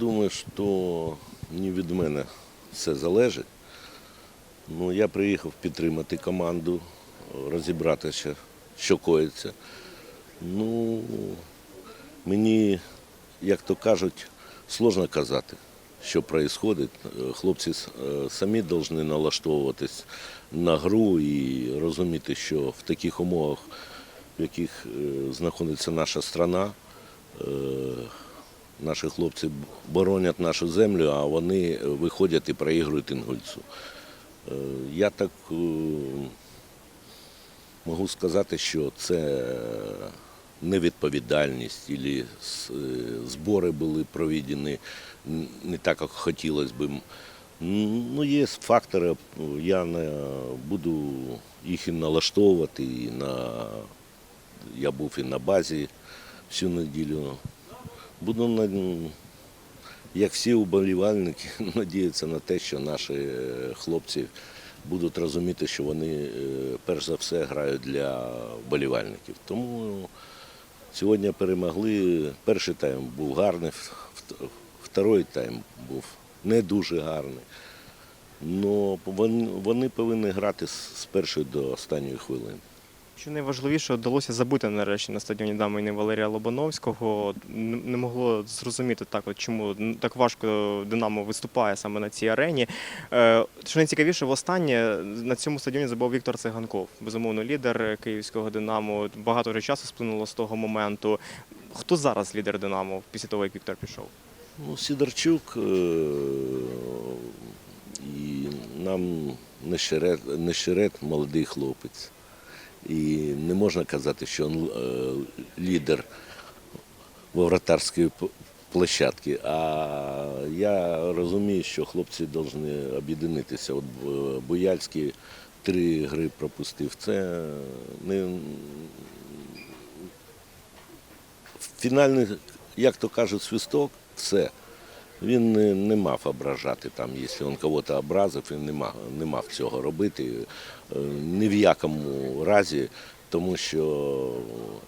думаю, що не від мене все залежить. Ну, я приїхав підтримати команду, розібратися, що коїться. Ну, мені, як то кажуть, сложно казати, що відбувається. Хлопці е, самі повинні налаштовуватись на гру і розуміти, що в таких умовах, в яких е, знаходиться наша страна, е, наші хлопці боронять нашу землю, а вони виходять і проігрують інгульцю. Е, Я так е, можу сказати, що це невідповідальність, або збори були проведені не так, як хотілося б. Ну, є фактори, я не буду їх і налаштовувати. І на... Я був і на базі всю неділю. Буду як всі уболівальники, надіятися на те, що наші е, хлопці будуть розуміти, що вони е, перш за все грають для вболівальників. Тому сьогодні перемогли. Перший тайм був гарний, вт- второй тайм був не дуже гарний. Но вони, вони повинні грати з першої до останньої хвилини. Що найважливіше, вдалося забити нарешті на стадіоні Дама імені Валерія Лобановського. Не могло зрозуміти так, от чому так важко Динамо виступає саме на цій арені. Е, Що найцікавіше, востаннє на цьому стадіоні забув Віктор Циганков, безумовно, лідер київського Динамо. Багато вже часу сплинуло з того моменту. Хто зараз лідер Динамо після того, як Віктор пішов? Ну, Сидорчук е, і нам Нещерет, Нещерет молодий хлопець. І не можна казати, що він е, лідер вратарської площадки. А я розумію, що хлопці повинні об'єднатися. От е, Буяльський три гри пропустив. Це не фінальний, як то кажуть, свисток, все. Він не, не мав ображати там, якщо він когось образив, він не мав, не мав цього робити е, ні в якому разі, тому що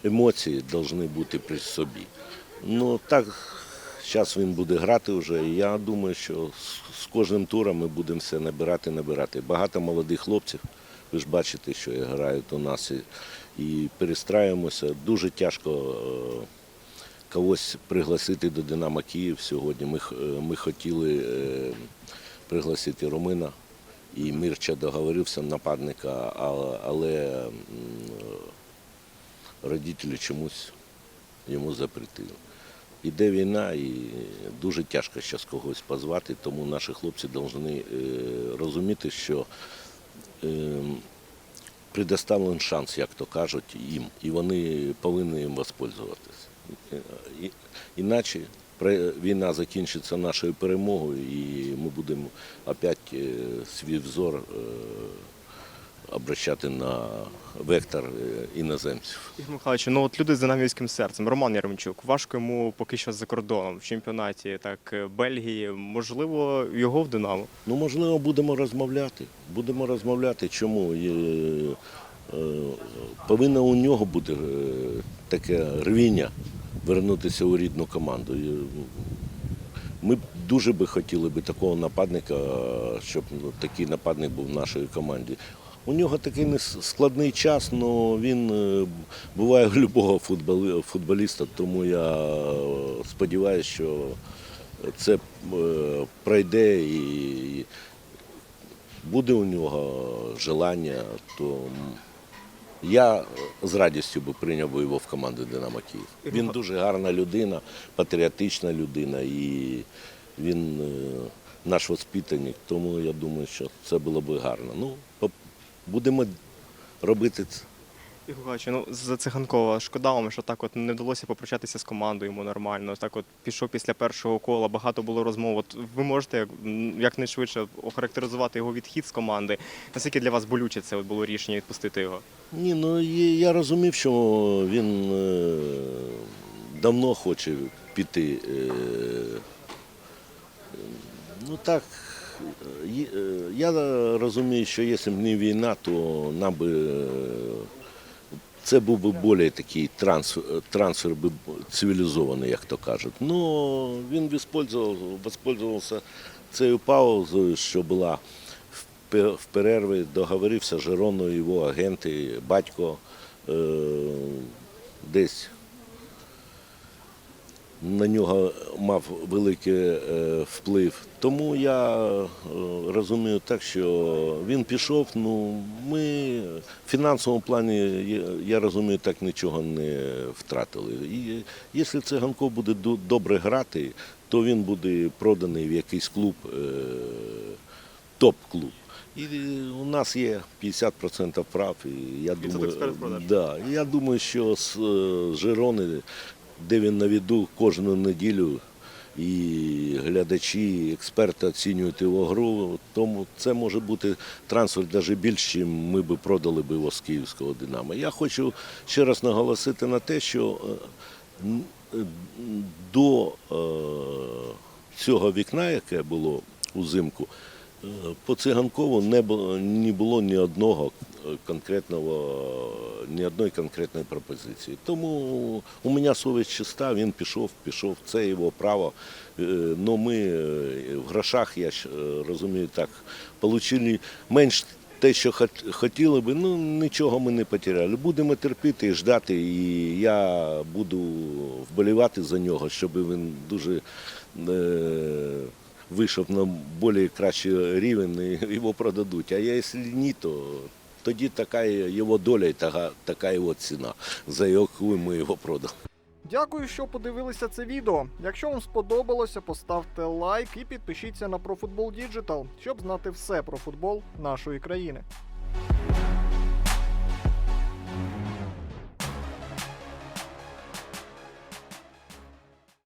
емоції повинні бути при собі. Ну так, зараз він буде грати вже. Я думаю, що з, кожним туром ми будемо все набирати, набирати. Багато молодих хлопців. Ви ж бачите, що грають у нас і, і перестраюємося. Дуже тяжко. Когось пригласити до Динамо Київ сьогодні. Ми, е, ми хотіли е, пригласити Румина, і Мірча договорився нападника, але, родителі чомусь йому запретили. Іде війна і дуже тяжко зараз когось позвати, тому наші хлопці повинні е, розуміти, що предоставлений шанс, як то кажуть, їм, і вони повинні їм воспользуватися. І- Іначе війна закінчиться нашою перемогою, і ми будемо опять е, свій взор е, обращати на вектор е, іноземців. Ігор Михайлович, ну от люди з динамівським серцем. Роман Яремчук, важко йому поки що за кордоном в чемпіонаті так е, Бельгії. Можливо, його в Динамо. Ну, можливо, будемо розмовляти. Будемо розмовляти. Чому? Е, Повинно у нього бути е, таке рвіння вернутися у рідну команду. Ми дуже би хотіли би такого нападника, щоб ну, такий нападник був в нашій команді. У нього такий складний час, але він е, буває у будь-якого футболіста, тому я сподіваюся, що це пройде і буде у нього желання, то я з радістю би прийняв би його в команду Динамо Київ. Він дуже гарна людина, патріотична людина і він е, наш воспитанник, тому я думаю, що це було б гарно. Ну, будемо робити Ігор ну за Циганкова шкода вам, що так от не вдалося попрощатися з командою йому нормально. Так от пішов після першого кола, багато було розмов. От ви можете як- якнайшвидше охарактеризувати його відхід з команди. Наскільки для вас болюче це от було рішення відпустити його? Ні, ну я розумів, що він е, давно хоче піти. е, Ну так, е, я розумію, що якщо б не війна, то нам би це був би більш такий трансфер, трансфер би цивілізований, як то кажуть. Ну, він використовувався цією паузою, що була в пе- в перерві, договорився з Жероною, його агенти, батько е, десь на нього мав великий е, вплив. Тому я е, розумію так, що він пішов. Ну, ми в фінансовому плані, я- розумію, так нічого не втратили. І якщо Циганков буде добре грати, то він буде проданий в якийсь клуб, е, топ-клуб. І у нас є 50% прав, і я думаю, да, я думаю, що з Жирони, де він на віду кожну неділю, і глядачі, і експерти оцінюють його гру, тому це може бути трансфер навіть більше, ніж ми би продали його з київського Динамо. Я хочу ще раз наголосити на те, що е, е, до е, цього вікна, яке було узимку, по циганкову не було, не було ні одного е, конкретного, ні одної конкретної пропозиції. Тому у мене совість чиста, він пішов, пішов, це його право. Ну ми е, в грошах, я ж, е, розумію, так, отримали менш те, що хот- хотіли би, ну нічого ми не потеряли. Будемо терпіти і ждати, і я буду вболівати за нього, щоб він дуже е, вийшов на більш кращий рівень і його продадуть. А якщо ні, то тоді така його доля і така, така його ціна, за яку ми його продали. Дякую, що подивилися це відео. Якщо вам сподобалося, поставте лайк і підпишіться на ProFootball Digital, щоб знати все про футбол нашої країни.